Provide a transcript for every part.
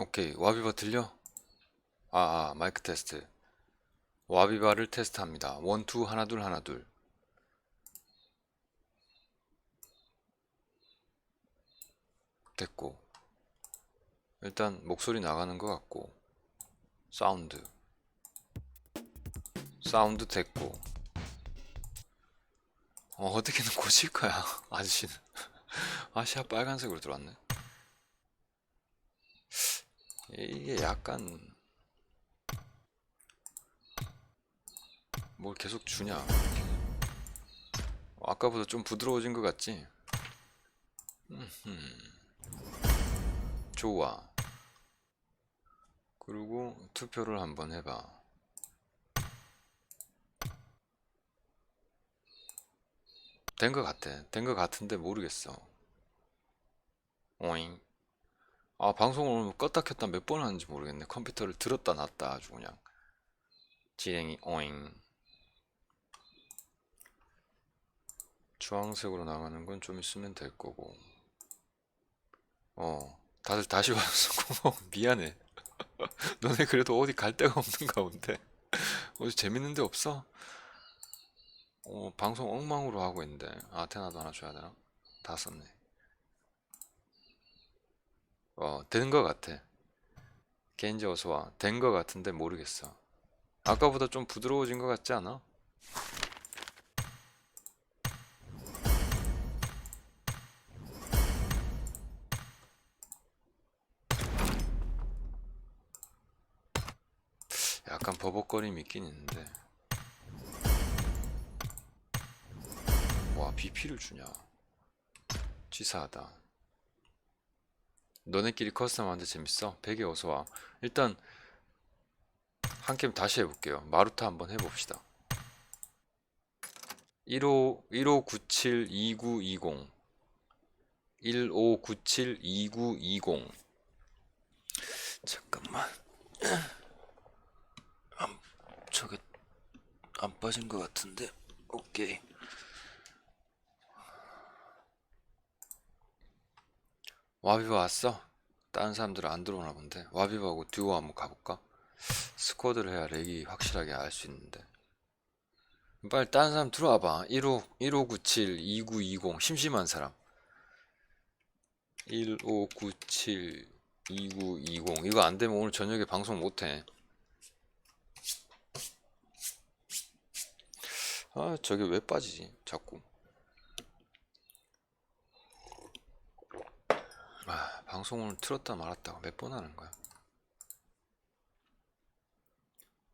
오케이 와비바 들려? 아, 아 마이크 테스트. 와비바를 테스트합니다. 원투 하나 둘 하나 둘. 됐고. 일단 목소리 나가는 것 같고. 사운드. 사운드 됐고. 어, 어떻게든 고칠 거야 아저씨는. 아시아 빨간색으로 들어왔네 이게 약간 뭘 계속 주냐? 아까보다 좀 부드러워진 것 같지? 음흠. 좋아. 그리고 투표를 한번 해봐. 된 것 같아. 된 것 같은데 모르겠어. 오잉 아 방송을 오늘 껐다 켰다 몇 번 하는지 모르겠네. 컴퓨터를 들었다 놨다 아주 그냥. 진행이 오잉. 주황색으로 나가는 건 좀 있으면 될 거고. 어 다들 다시 와서 고마워. 미안해. 너네 그래도 어디 갈 데가 없는 가운데. 어디 재밌는 데 없어? 어 방송 엉망으로 하고 있는데. 아테나도 하나 줘야 되나? 다 썼네 어, 된거 같아. 개인지 어서 와. 된거 같은데 모르겠어. 아까보다 좀 부드러워진 거 같지 않아? 약간 버벅거림이 있긴 있는데. 와, BP를 주냐. 치사하다. 너네끼리 커스텀 하는데 재밌어? 베개 어서와. 일단 한 게임 다시 해볼게요. 마루타 한번 해봅시다. 15, 1597 2920 1597 2920 잠깐만. 안, 저게 안 빠진 것 같은데? 오케이. 와비바 왔어? 다른 사람들은 안 들어오나 본데? 와비바하고 듀오 한번 가볼까? 스쿼드를 해야 렉이 확실하게 알 수 있는데. 빨리 다른 사람 들어와봐. 15, 1597 2920 심심한 사람. 1597 2920 이거 안 되면 오늘 저녁에 방송 못해. 아 저게 왜 빠지지? 자꾸 아, 방송을 틀었다 말았다가 몇번 하는 거야?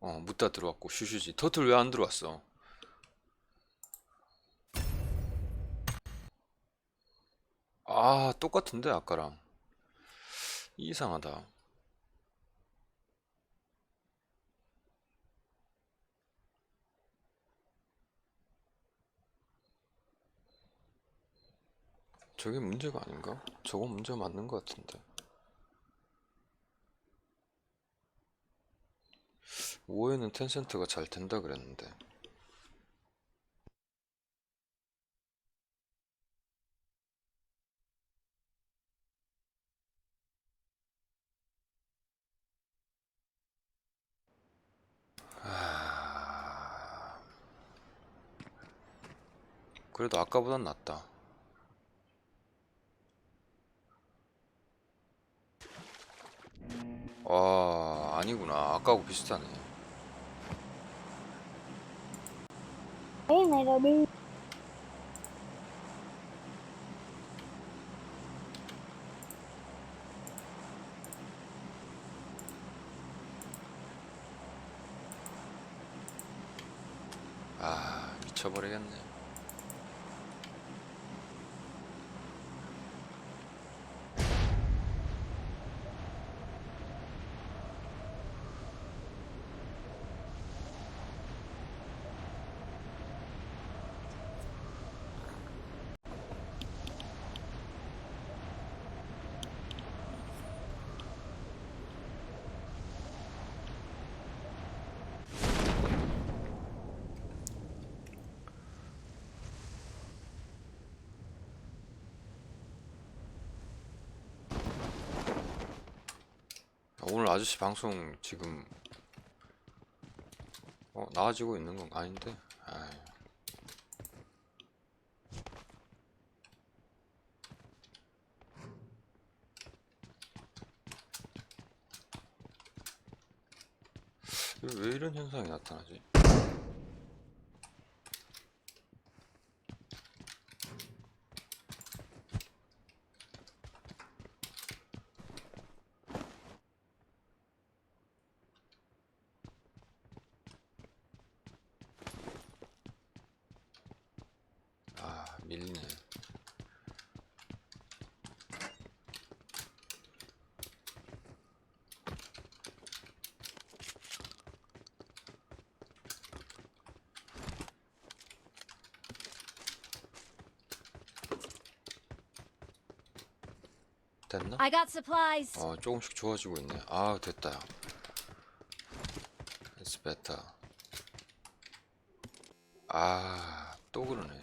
어, 묻다 들어왔고 슈슈지. 터틀 왜 안 들어왔어? 아, 똑같은데 아까랑. 이상하다. 저게 문제가 아닌가? 저거 문제 맞는 것 같은데. 오해는 텐센트가 잘 된다 그랬는데. 아... 그래도 아까보단 낫다. 아, 아니구나. 아까하고 비슷하네. đi 아, 미쳐버리겠네. 오늘 아저씨 방송 지금 어 나아지고 있는 건 아닌데? 이거 왜 이런 현상이 나타나지? 아 밀리네 됐나? I got supplies. 어 조금씩 좋아지고 있네. 아 됐다. It's better. 아또 그러네.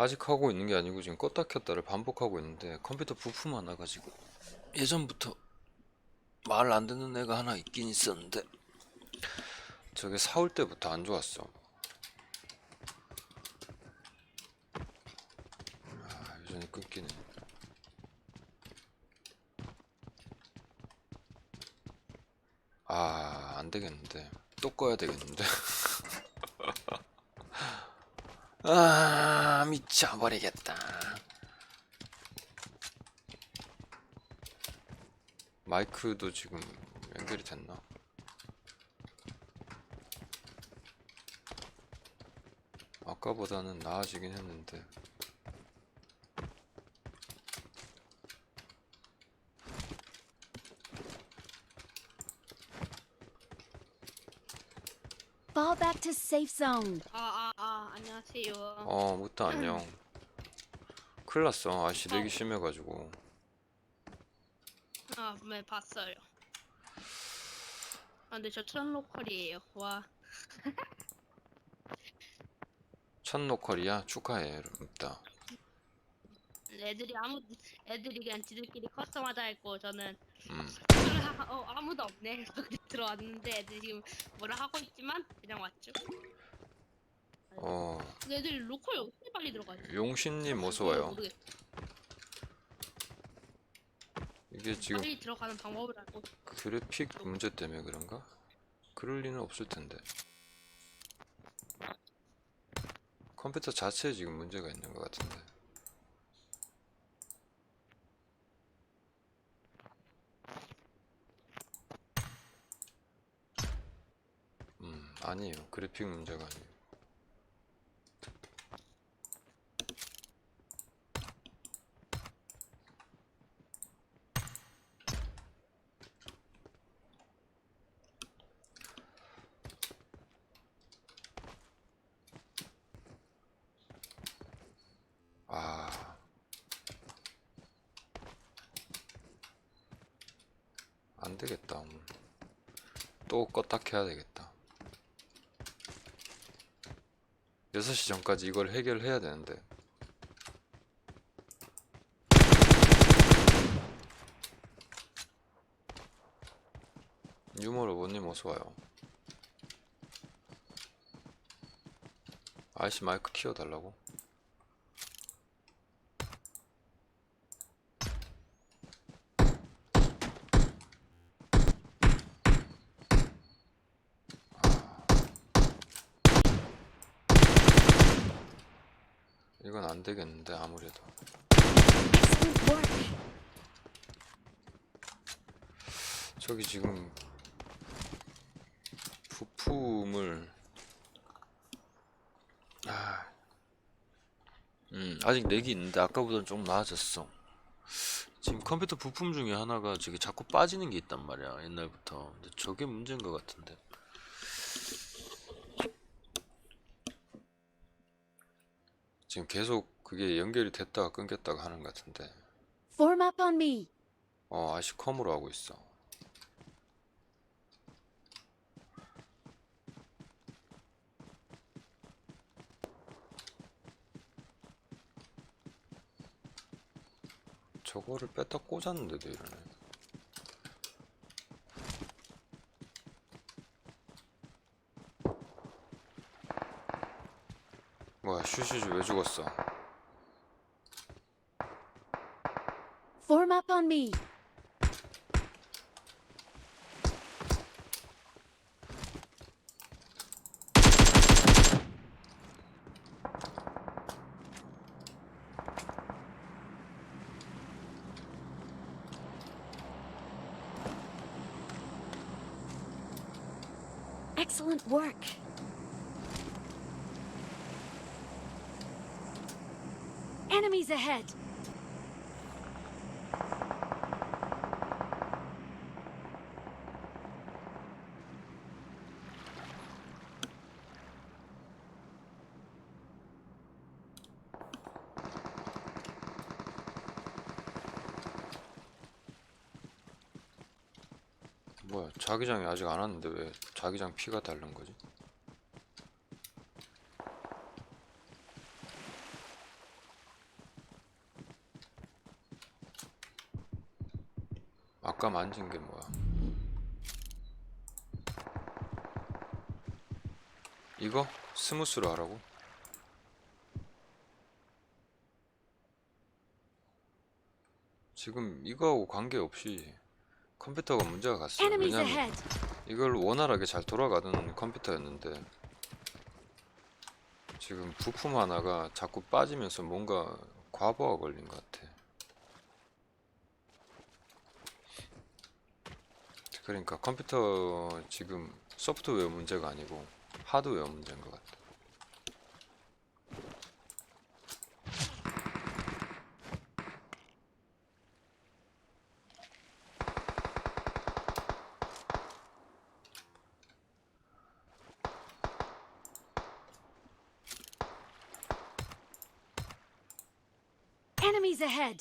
아직 하고 있는 게 아니고 지금 껐다 켰다를 반복하고 있는데 컴퓨터 부품 하나 가지고 예전부터 말 안 듣는 애가 하나 있긴 있었는데 저게 사올 때부터 안 좋았어 아 여 전히 끊기네 아, 안 되겠는데. 또 꺼야 되겠는데. 아, 미쳐버리겠다. 마이크도 지금 연결이 됐나? 아까보다는 나아지긴 했는데. Fall back to safe zone. 아, 아, 아, 안녕하세요. 어, 무타 안녕. 큰일 났어. 아씨, 내기 심해가지고. 아, 네, 봤어요. 아, 근데 저첫 로컬이에요. 와, 첫 노컬이야? 축하해, 무타. 애들이 아무, 애들이 그냥 지들끼리 커스텀하자 했고, 저는, 음. 어, 아무도 없네. 들어왔는데 애들이 지금 뭐라 하고 있지만, 그냥 왔죠. 어, 근데 애들이 로컬이 어떻게 빨리 들어가지? 용신님 어서 와요. 모르겠어. 이게 지금 빨리 들어가는 방법을 알고. 그래픽 문제 때문에 그런가? 그럴 리는 없을 텐데. 컴퓨터 자체에 지금 문제가 있는 것 같은데. 음, 아니에요. 그래픽 문제가 아니에요. 아. 안 되겠다. 또 껐다 켜야 되겠다. 6시 전까지 이걸 해결해야 되는데. 유머 로봇님 어서와요. 아이씨 마이크 키워달라고? 되겠는데 아무래도. 저기 지금 부품을 아, 음 아직 렉이 있는데 아까보다는 좀 나아졌어. 지금 컴퓨터 부품 중에 하나가 저기 자꾸 빠지는 게 있단 말이야 옛날부터. 근데 저게 문제인 것 같은데. 지금 계속 그게 연결이 됐다가 끊겼다가 하는 것 같은데. Form up on me. 어, 아시컴으로 하고 있어. 저거를 뺐다 꽂았는데도 이러네. 뭐야, 슈슈즈 왜 죽었어? On me. Excellent work. Enemies ahead. 뭐야, 자기장이 아직 안 왔는데 왜 자기장 피가 다른 거지? 아까 만진 게 뭐야? 이거? 스무스로 하라고? 지금 이거하고 관계없이 컴퓨터가 문제가 갔어요. 왜냐면. 이걸 원활하게 잘 돌아가던 컴퓨터였는데 지금 부품 하나가 자꾸 빠지면서 뭔가 과부하 걸린 것 같아. 그러니까 컴퓨터 지금 소프트웨어 문제가 아니고 하드웨어 문제인 것 같아. Ahead.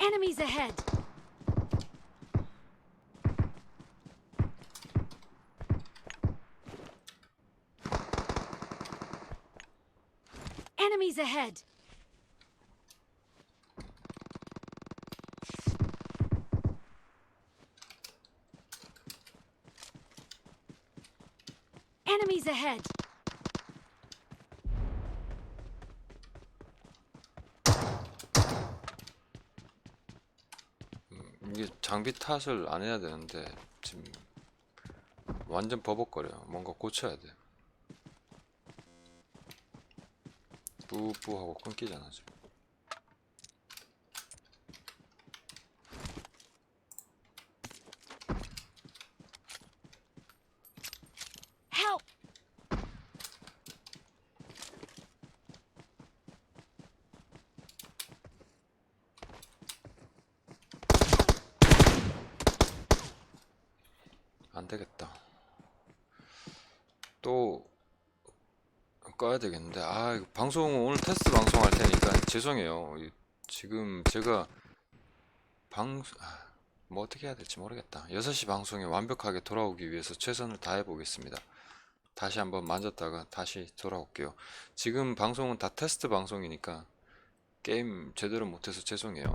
Enemies ahead. Enemies ahead. Enemies ahead. 이게 장비 탓을 안 해야 되는데 지금 완전 버벅거려. 뭔가 고쳐야 돼. 뿌뿌하고 끊기잖아 지금. Help! 안 되겠다. 또 꺼야 되겠는데 아 방송 오늘 테스트 방송 할 테니까 죄송해요. 이- 지금 제가 방 아, 뭐 어떻게 해야 될지 모르겠다. 6시 방송에 완벽하게 돌아오기 위해서 최선을 다해 보겠습니다. 다시 한번 만졌다가 다시 돌아올게요. 지금 방송은 다 테스트 방송이니까 게임 제대로 못해서 죄송해요.